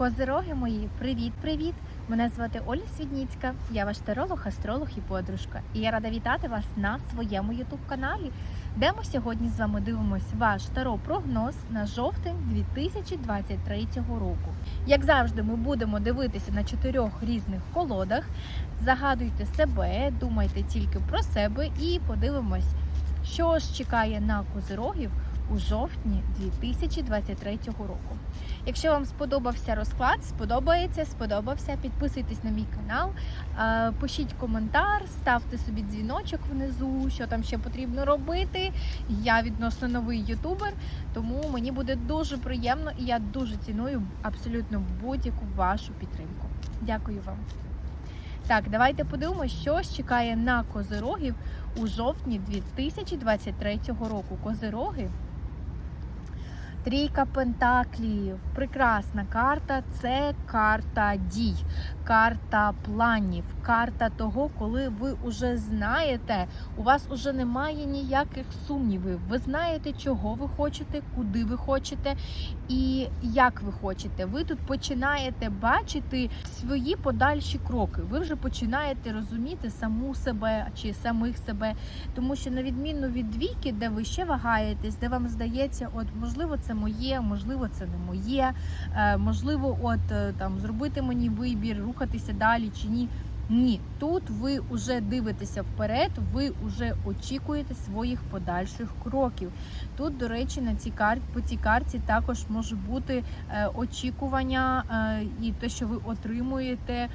Козироги мої, привіт-привіт! Мене звати Оля Свідніцька, я ваш таролог, астролог і подружка. І я рада вітати вас на своєму ютуб-каналі, де ми сьогодні з вами дивимося ваш таро-прогноз на жовтень 2023 року. Як завжди, ми будемо дивитися на чотирьох різних колодах. Загадуйте себе, думайте тільки про себе і подивимось, що ж чекає на козирогів у жовтні 2023 року. Якщо вам сподобався розклад, сподобається, сподобався, підписуйтесь на мій канал, е, пишіть коментар, ставте собі дзвіночок внизу, що там ще потрібно робити. Я відносно новий ютубер, тому мені буде дуже приємно і я дуже ціную абсолютно будь-яку вашу підтримку. Дякую вам. Так, давайте подивимося, що чекає на козирогів у жовтні 2023 року. Козироги. Трійка Пентаклів, прекрасна карта. Це карта дій, карта планів, карта того, коли ви вже знаєте, у вас вже немає ніяких сумнівів. Ви знаєте, чого ви хочете, куди ви хочете і як ви хочете. Ви тут починаєте бачити свої подальші кроки. Ви вже починаєте розуміти саму себе чи самих себе, тому що на відміну від двійки, де ви ще вагаєтесь, де вам здається, от можливо, це моє, можливо, це не моє, е, можливо, от е, там зробити мені вибір, рухатися далі чи ні. Ні, тут ви вже дивитеся вперед, ви вже очікуєте своїх подальших кроків. Тут, до речі, на цій карті по цій карті також може бути е, очікування е, і те, що ви отримуєте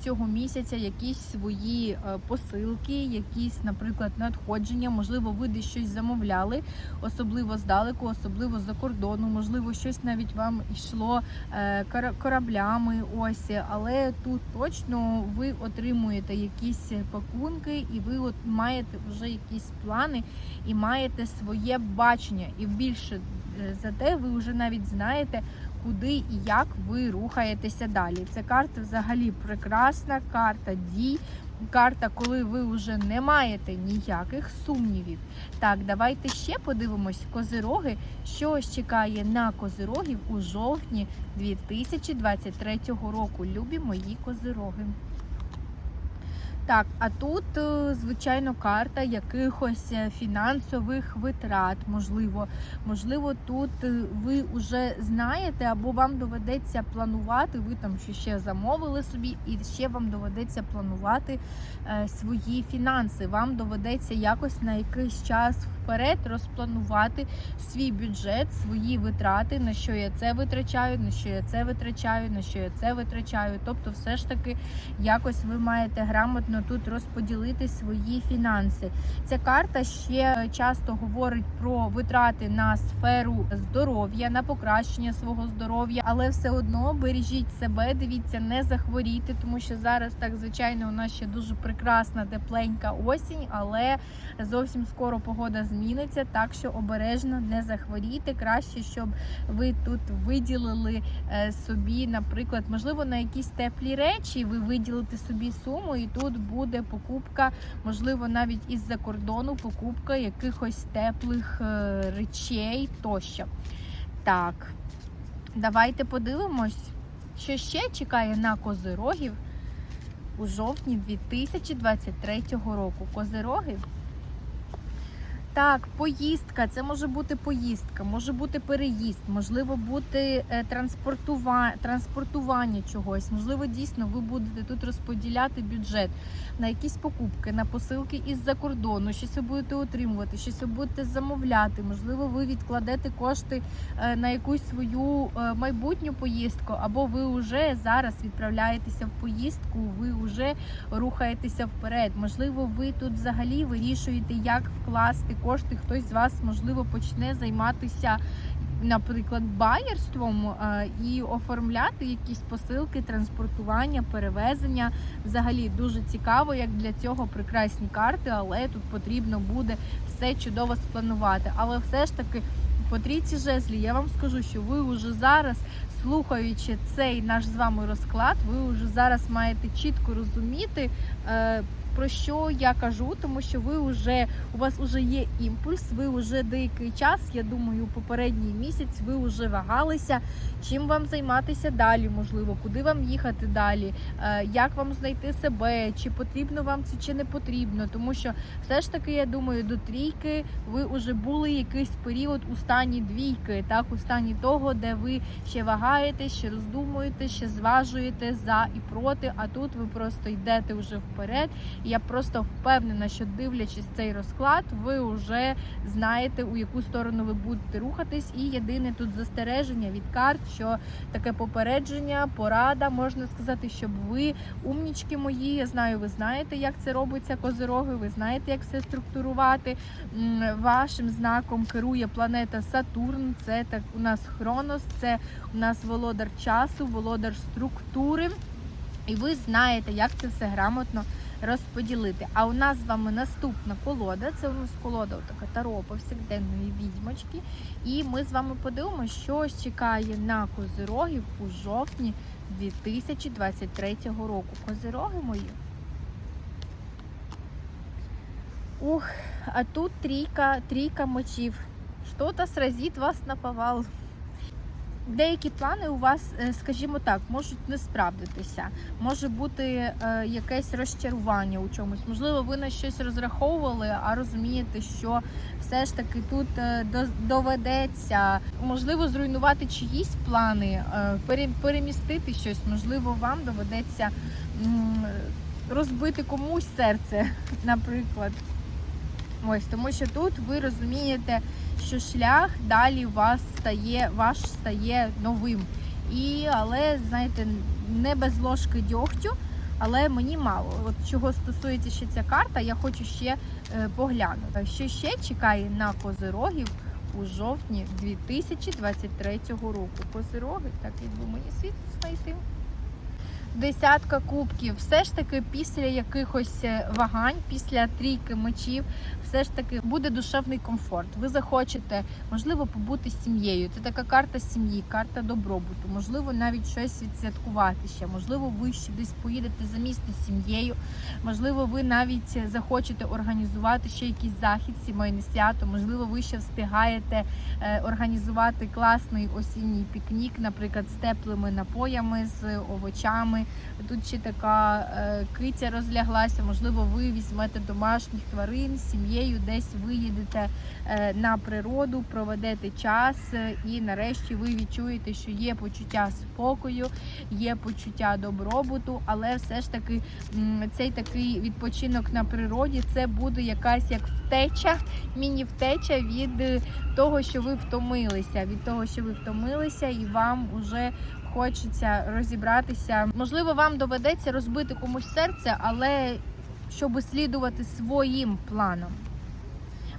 цього місяця, якісь свої е, посилки, якісь, наприклад, надходження. Можливо, ви десь щось замовляли, особливо здалеку, особливо за кордону. Можливо, щось навіть вам йшло кораблями. Ось, але тут точно ви отримуєте якісь пакунки, і ви от маєте вже якісь плани і маєте своє бачення. І більше е, за те, ви вже навіть знаєте, куди і як ви рухаєтеся далі. Ця карта взагалі прекрасна, карта дій. Карта, коли ви вже не маєте ніяких сумнівів. Так, давайте ще подивимось козироги, що чекає на козирогів у жовтні 2023 року. Любі мої козироги. Так, а тут, е, звичайно, карта якихось е, фінансових витрат, можливо. Можливо, тут е, ви вже знаєте, або вам доведеться планувати, ви там ще замовили собі, і ще вам доведеться планувати свої фінанси. Вам доведеться якось на якийсь час вперед розпланувати свій бюджет, свої витрати, на що я це витрачаю, на що я це витрачаю, на що я це витрачаю. Тобто, все ж таки, якось ви маєте грамотно тут розподілити свої фінанси. Ця карта ще часто говорить про витрати на сферу здоров'я, на покращення свого здоров'я, але все одно бережіть себе, дивіться, не захворіти, тому що зараз так звичайно у нас ще дуже прекрасна тепленька осінь, але зовсім скоро погода зміниться, так що обережно не захворіти. Краще, щоб ви тут виділили е, собі, наприклад, можливо, на якісь теплі речі ви виділите собі суму, і тут буде покупка, можливо, навіть із-за кордону покупка якихось теплих е, речей тощо. Так, давайте подивимось, що ще чекає на козирогів у жовтні 2023 року. Козироги. Так, поїздка. Це може бути поїздка, може бути переїзд, можливо, бути е, транспортува... транспортування чогось. Можливо, дійсно ви будете тут розподіляти бюджет на якісь покупки, на посилки із-за кордону, щось ви будете отримувати, щось ви будете замовляти. Можливо, ви відкладете кошти е, на якусь свою е, майбутню поїздку, або ви вже зараз відправляєтеся в поїздку, ви вже рухаєтеся вперед. Можливо, ви тут взагалі вирішуєте, як вкласти кошти. Хтось з вас можливо почне займатися. Наприклад, байерством е, і оформляти якісь посилки, транспортування, перевезення. Взагалі дуже цікаво, як для цього прекрасні карти, але тут потрібно буде все чудово спланувати. Але все ж таки, по трійці жезлі, я вам скажу, що ви вже зараз, слухаючи цей наш з вами розклад, ви вже зараз маєте чітко розуміти. Про що я кажу, тому що ви вже у вас вже є імпульс, ви вже деякий час, я думаю, попередній місяць ви вже вагалися, чим вам займатися далі, можливо, куди вам їхати далі, е, як вам знайти себе, чи потрібно вам це, чи не потрібно. Тому що все ж таки, я думаю, до трійки ви вже були якийсь період у стані двійки, так у стані того, де ви ще вагаєте, ще роздумуєте, ще зважуєте за і проти. А тут ви просто йдете вже вперед. Я просто впевнена, що дивлячись цей розклад, ви вже знаєте, у яку сторону ви будете рухатись. І єдине тут застереження від карт, що таке попередження, порада, можна сказати, щоб ви, умнічки мої, я знаю, ви знаєте, як це робиться козироги, ви знаєте, як все структурувати. Вашим знаком керує планета Сатурн. Це так у нас Хронос, це у нас володар часу, володар структури. І ви знаєте, як це все грамотно розподілити. А у нас з вами наступна колода. Це у нас колода така таро повсякденної відьмочки. І ми з вами подивимося, що чекає на козирогів у жовтні 2023 року. Козироги мої. Ух, а тут трійка, трійка мочів. Що-то сразить вас на повал. Деякі плани у вас, е, скажімо так, можуть не справдитися. Може бути е, якесь розчарування у чомусь. Можливо, ви на щось розраховували, а розумієте, що все ж таки тут е, до- доведеться можливо зруйнувати чиїсь плани, перемістити щось. Можливо, вам доведеться розбити комусь серце, наприклад. Ось тому, що тут ви розумієте, що шлях далі вас стає, ваш стає новим. І, але, знаєте, не без ложки дьогтю, але мені мало. От чого стосується ще ця карта, я хочу ще е, поглянути. Що ще чекає на козирогів у жовтні 2023 року. Козироги, так якби мені світ знайти. Десятка кубків, все ж таки після якихось е, вагань, після трійки мечів, все ж таки буде душевний комфорт. Ви захочете, можливо, побути з сім'єю. Це така карта сім'ї, карта добробуту. Можливо, навіть щось відсвяткувати ще. Можливо, ви ще десь поїдете за місто з сім'єю. Можливо, ви навіть захочете організувати ще якийсь захід, сімейне свято. Можливо, ви ще встигаєте е, організувати класний осінній пікнік, наприклад, з теплими напоями, з овочами. Тут ще така е, киця розляглася. Можливо, ви візьмете домашніх тварин з сім'єю, десь виїдете е, на природу, проведете час, е, і нарешті ви відчуєте, що є почуття спокою, є почуття добробуту, але все ж таки цей такий відпочинок на природі це буде якась як втеча, міні-втеча від е, того, що ви втомилися, від того, що ви втомилися, і вам уже хочеться розібратися. Можливо, вам доведеться розбити комусь серце, але щоб слідувати своїм планам.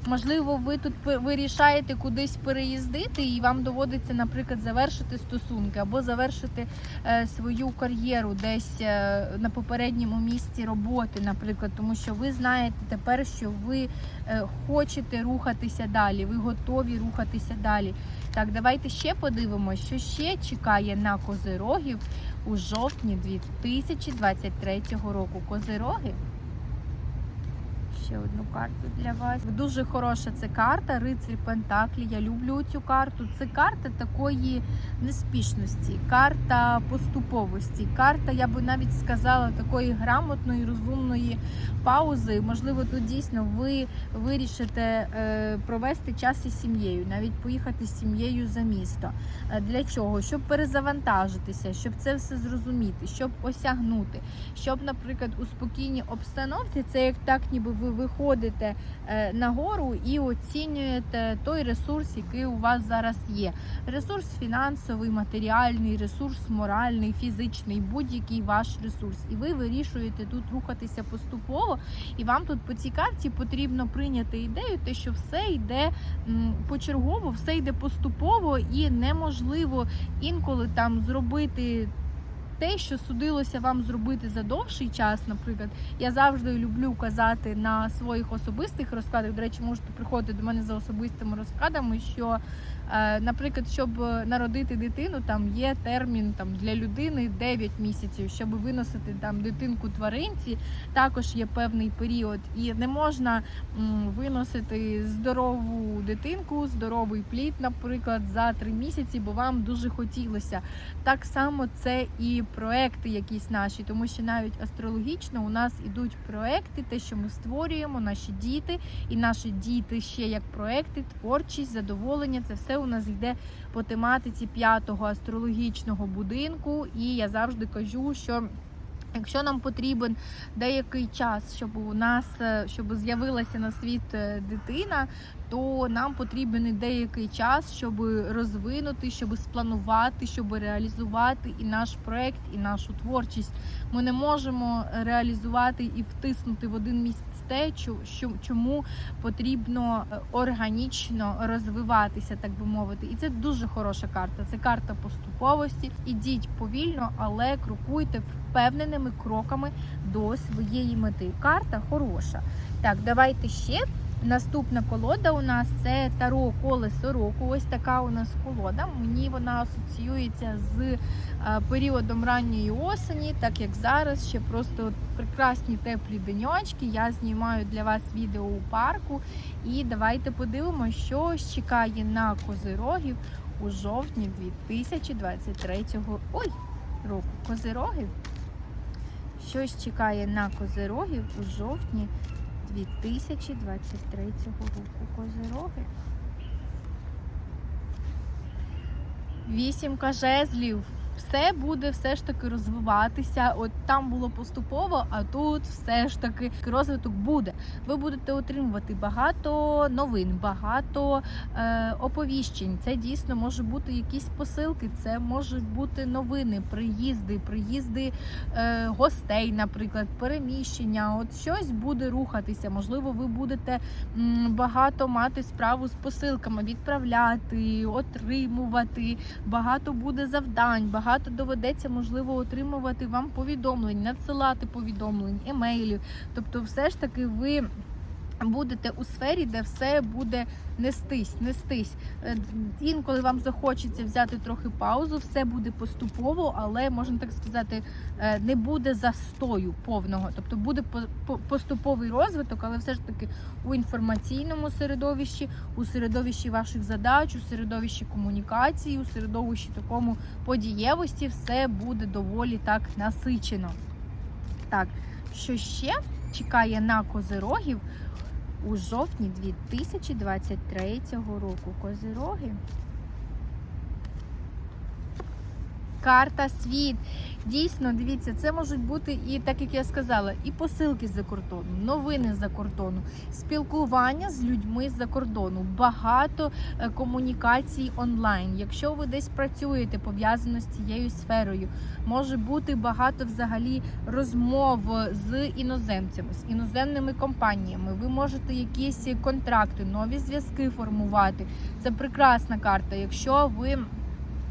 Можливо, ви тут вирішаєте кудись переїздити, і вам доводиться, наприклад, завершити стосунки або завершити е, свою кар'єру десь е, на попередньому місці роботи, наприклад, тому що ви знаєте тепер, що ви е, хочете рухатися далі, ви готові рухатися далі. Так, давайте ще подивимося, що ще чекає на козирогів у жовтні 2023 року. Козироги. Ще одну карту для вас. Дуже хороша це карта, рицарь Пентаклі. Я люблю цю карту. Це карта такої неспішності, карта поступовості, карта, я би навіть сказала, такої грамотної, розумної паузи. Можливо, тут дійсно ви вирішите е, провести час із сім'єю, навіть поїхати з сім'єю за місто. Е, Для чого? Щоб перезавантажитися, щоб це все зрозуміти, щоб осягнути, щоб, наприклад, у спокійній обстановці це як так, ніби ви виходите е, нагору і оцінюєте той ресурс, який у вас зараз є. Ресурс фінансовий, матеріальний, ресурс моральний, фізичний, будь-який ваш ресурс. І ви вирішуєте тут рухатися поступово. І вам тут по цій карті потрібно прийняти ідею, те, що все йде почергово, все йде поступово і неможливо інколи там зробити те, що судилося вам зробити за довший час, наприклад, я завжди люблю казати на своїх особистих розкладах. До речі, можете приходити до мене за особистими розкладами, що, наприклад, щоб народити дитину, там є термін там для людини 9 місяців, щоб виносити там дитинку тваринці, також є певний період, і не можна виносити здорову дитинку, здоровий плід, наприклад, за 3 місяці, бо вам дуже хотілося. Так само це і проекти якісь наші, тому що навіть астрологічно у нас ідуть проекти, те, що ми створюємо, наші діти, і наші діти ще як проекти, творчість, задоволення. Це все у нас йде по тематиці п'ятого астрологічного будинку. І я завжди кажу, що. Якщо нам потрібен деякий час, щоб у нас е, щоб з'явилася на світ е, дитина, то нам потрібен деякий час, щоб розвинути, щоб спланувати, щоб реалізувати і наш проект, і нашу творчість. Ми не можемо реалізувати і втиснути в один місяць те, чому потрібно е, органічно розвиватися, так би мовити. І це дуже хороша карта. Це карта поступовості. Ідіть повільно, але крокуйте впевненими кроками до своєї мети. Карта хороша. Так, давайте ще. Наступна колода у нас це Таро колесо року. Ось така у нас колода. Мені вона асоціюється з е, періодом ранньої осені, так як зараз ще просто прекрасні теплі деньочки. Я знімаю для вас відео у парку. І давайте подивимося, що чекає на козирогів у жовтні 2023 Ой, року. Козирогів. Щось чекає на козирогів у жовтні 2023 року. Козироги. Вісімка жезлів. Все буде все ж таки розвиватися. От там було поступово, а тут все ж таки розвиток буде. Ви будете отримувати багато новин, багато е, оповіщень. Це дійсно може бути якісь посилки, це можуть бути новини, приїзди, приїзди е, гостей, наприклад, переміщення. От щось буде рухатися. Можливо, ви будете м, багато мати справу з посилками, відправляти, отримувати. Багато буде завдань, багато доведеться, можливо, отримувати вам повідомлень, надсилати повідомлень, емейлів. Тобто, все ж таки, ви. Будете у сфері, де все буде нестись, нестись. Е, Інколи вам захочеться взяти трохи паузу, все буде поступово, але можна так сказати, е, не буде застою повного. Тобто буде по- по- поступовий розвиток, але все ж таки у інформаційному середовищі, у середовищі ваших задач, у середовищі комунікації, у середовищі такому подієвості, все буде доволі так насичено. Так, що ще чекає на козирогів у жовтні 2023 року? Козироги. Карта світ. Дійсно, дивіться, це можуть бути і так як я сказала, і посилки з-за кордону, новини з-за кордону, спілкування з людьми з-за кордону, багато е, комунікацій онлайн. Якщо ви десь працюєте пов'язано з цією сферою, може бути багато взагалі розмов з іноземцями, з іноземними компаніями. Ви можете якісь контракти, нові зв'язки формувати. Це прекрасна карта. Якщо ви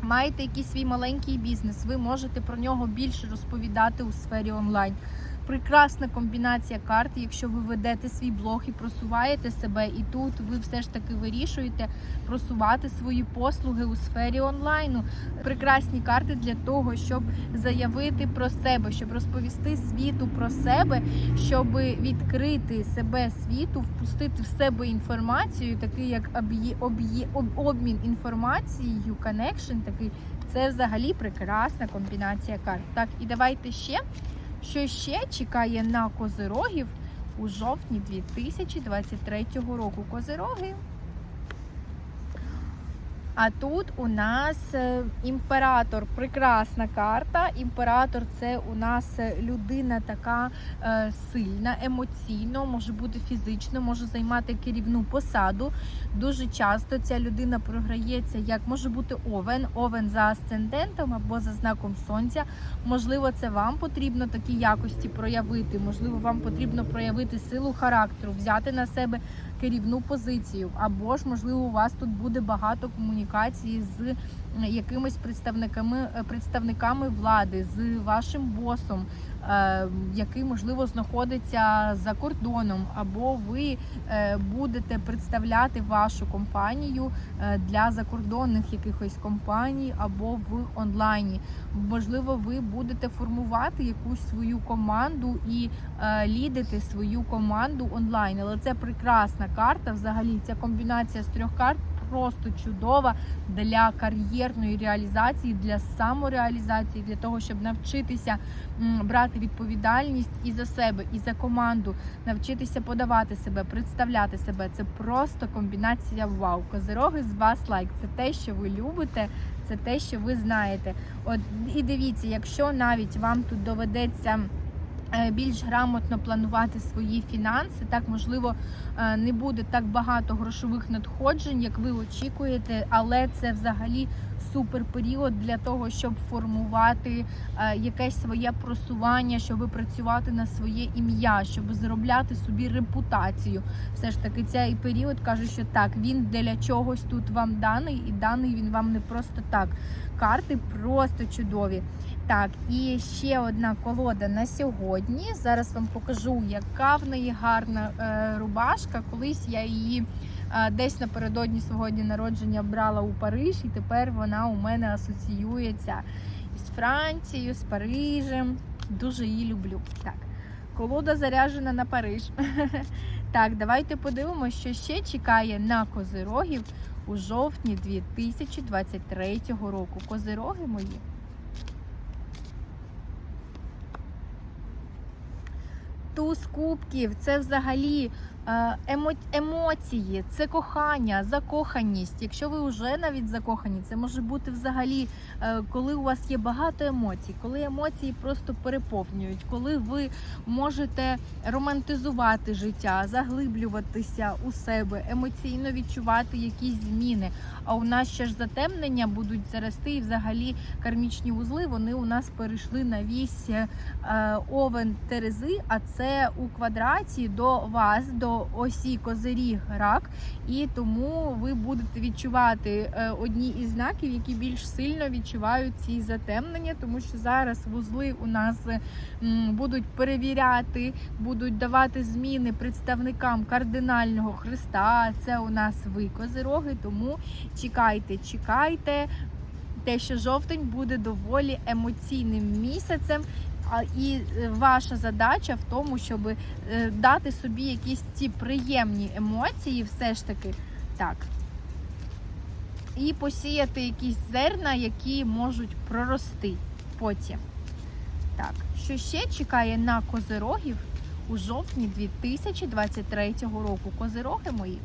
маєте якийсь свій маленький бізнес, ви можете про нього більше розповідати у сфері онлайн. Прекрасна комбінація карт, якщо ви ведете свій блог і просуваєте себе, і тут ви все ж таки вирішуєте просувати свої послуги у сфері онлайну. Прекрасні карти для того, щоб заявити про себе, щоб розповісти світу про себе, щоб відкрити себе світу, впустити в себе інформацію, такий як обмін інформацією, connection, такий це взагалі прекрасна комбінація карт. Так, і давайте ще. Що ще чекає на козирогів у жовтні 2023 року? Козироги. А тут у нас е, імператор, прекрасна карта. Імператор це у нас е, людина така е, сильна, емоційно, може бути фізично, може займати керівну посаду. Дуже часто ця людина програється, як може бути овен, овен за асцендентом або за знаком сонця. Можливо, це вам потрібно такі якості проявити. Можливо, вам потрібно проявити силу характеру, взяти на себе керівну позицію, або ж можливо у вас тут буде багато комунікації з якимись представниками е, представниками влади, з вашим босом, е, який можливо знаходиться за кордоном, або ви е, будете представляти вашу компанію е, для закордонних якихось компаній або в онлайні. Можливо, ви будете формувати якусь свою команду і е, лідити свою команду онлайн. Але це прекрасна карта. Взагалі, ця комбінація з трьох карт просто чудова для кар'єрної реалізації, для самореалізації, для того, щоб навчитися брати відповідальність і за себе, і за команду, навчитися подавати себе, представляти себе. Це просто комбінація вау. Козироги з вас лайк. Це те, що ви любите, це те, що ви знаєте. От і дивіться, якщо навіть вам тут доведеться. Е, Більш грамотно планувати свої фінанси, так можливо е, не буде так багато грошових надходжень, як ви очікуєте, але це взагалі супер період для того, щоб формувати е, якесь своє просування, щоб працювати на своє ім'я, щоб заробляти собі репутацію. Все ж таки, цей період каже, що так, він для чогось тут вам даний, і даний він вам не просто так. Карти просто чудові. Так, і ще одна колода на сьогодні. Зараз вам покажу, яка в неї гарна е, рубашка. Колись я її е, десь напередодні свого дня народження брала у Париж, і тепер вона у мене асоціюється з Францією, з Парижем. Дуже її люблю. Так, колода заряджена на Париж. Так, давайте подивимося, що ще чекає на козирогів у жовтні 2023 року. Козироги мої. Туз кубків. Це взагалі емо, емоції, це кохання, закоханість. Якщо ви вже навіть закохані, це може бути взагалі, е, коли у вас є багато емоцій, коли емоції просто переповнюють, коли ви можете романтизувати життя, заглиблюватися у себе, емоційно відчувати якісь зміни. А у нас ще ж затемнення будуть зарости, і взагалі кармічні вузли вони у нас перейшли на вісь е, овен Терези, а це у квадраті до вас, до осі Козиріг рак, і тому ви будете відчувати е, одні із знаків, які більш сильно відчувають ці затемнення, тому що зараз вузли у нас будуть перевіряти, будуть давати зміни представникам кардинального хреста. Це у нас ви козироги, тому чекайте, чекайте. Те, що жовтень буде доволі емоційним місяцем, і е, ваша задача в тому, щоб е, дати собі якісь ці приємні емоції, все ж таки так. І посіяти якісь зерна, які можуть прорости потім. Так, що ще чекає на козирогів у жовтні 2023 року? Козироги мої.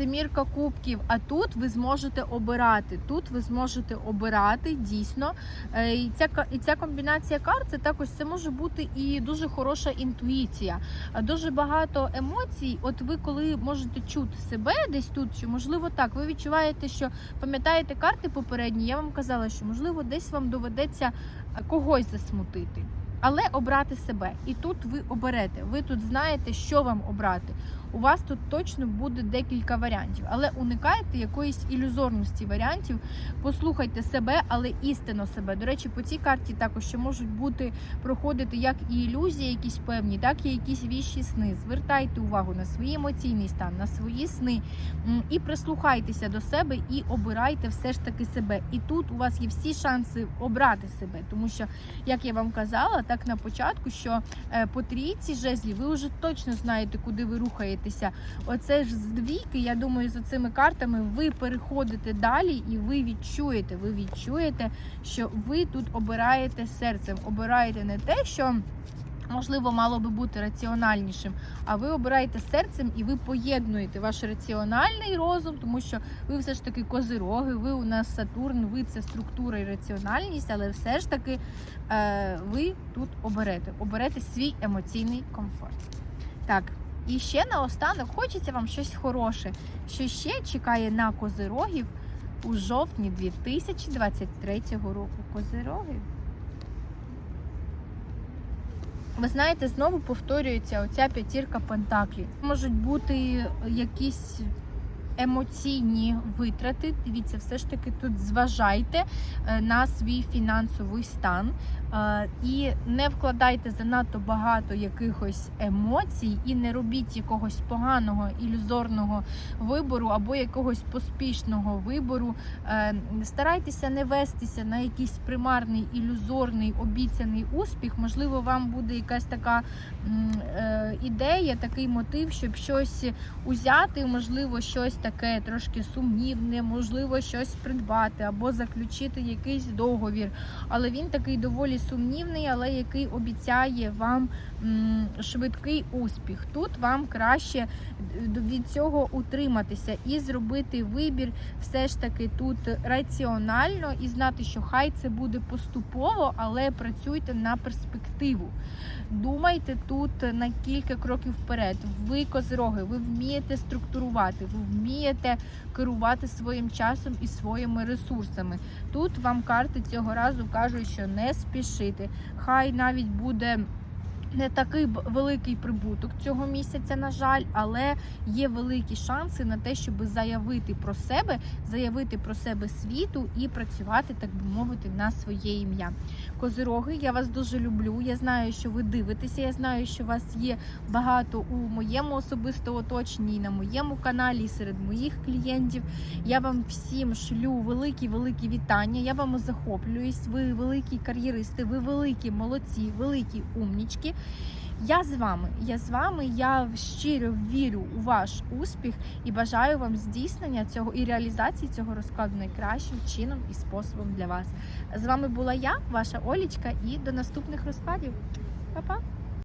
Семірка кубків, а тут ви зможете обирати. Тут ви зможете обирати дійсно. Е, І ця, і ця комбінація карт це також це може бути і дуже хороша інтуїція. Дуже багато емоцій. От ви коли можете чути себе десь тут, що можливо так, ви відчуваєте, що пам'ятаєте карти попередні. Я вам казала, що можливо десь вам доведеться е, когось засмутити. Але обрати себе. І тут ви оберете. Ви тут знаєте, що вам обрати. У вас тут точно буде декілька варіантів, але уникайте якоїсь ілюзорності варіантів. Послухайте себе, але істинно себе. До речі, по цій карті також ще можуть бути проходити як і ілюзії, якісь певні, так і якісь віщі сни. Звертайте увагу на свій емоційний стан, на свої сни і прислухайтеся до себе і обирайте все ж таки себе. І тут у вас є всі шанси обрати себе, тому що, як я вам казала, так на початку, що е, по трійці жезлі ви вже точно знаєте, куди ви рухаєтеся. Оце ж з двійки, я думаю, за цими картами ви переходите далі і ви відчуєте, ви відчуєте, що ви тут обираєте серцем, обираєте не те, що. Можливо, мало би бути раціональнішим, а ви обираєте серцем і ви поєднуєте ваш раціональний розум, тому що ви все ж таки козироги, ви у нас Сатурн, ви це структура і раціональність, але все ж таки е, ви тут оберете, оберете свій емоційний комфорт. Так, і ще наостанок хочеться вам щось хороше, що ще чекає на козирогів у жовтні 2023 року. Козироги. Ви знаєте, знову повторюється оця п'ятірка пентаклів. Можуть бути якісь емоційні витрати. Дивіться, все ж таки тут зважайте е, на свій фінансовий стан і не вкладайте занадто багато якихось емоцій і не робіть якогось поганого ілюзорного вибору або якогось поспішного вибору. Е, Старайтеся не вестися на якийсь примарний ілюзорний обіцяний успіх. Можливо, вам буде якась така е, ідея, такий мотив, щоб щось узяти, можливо, щось таке трошки сумнівне, можливо, щось придбати або заключити якийсь договір. Але він такий доволі сумнівний, але який обіцяє вам швидкий успіх. Тут вам краще від цього утриматися і зробити вибір все ж таки тут раціонально і знати, що хай це буде поступово, але працюйте на перспективу. Думайте тут на кілька кроків вперед. Ви козроги, ви вмієте структурувати, ви вмієте керувати своїм часом і своїми ресурсами. Тут вам карти цього разу кажуть, що не спішити. Хай навіть буде. Не такий великий прибуток цього місяця, на жаль, але є великі шанси на те, щоб заявити про себе, заявити про себе світу і працювати, так би мовити, на своє ім'я. Козироги, я вас дуже люблю. Я знаю, що ви дивитеся. Я знаю, що вас є багато у моєму особисто оточенні, і на моєму каналі, і серед моїх клієнтів. Я вам всім шлю великі великі вітання. Я вами захоплююсь. Ви великі кар'єристи, ви великі молодці, великі умнічки. Я з вами, я з вами, я щиро вірю у ваш успіх і бажаю вам здійснення цього і реалізації цього розкладу найкращим чином і способом для вас. З вами була я, ваша Олічка, і до наступних розкладів. Па-па!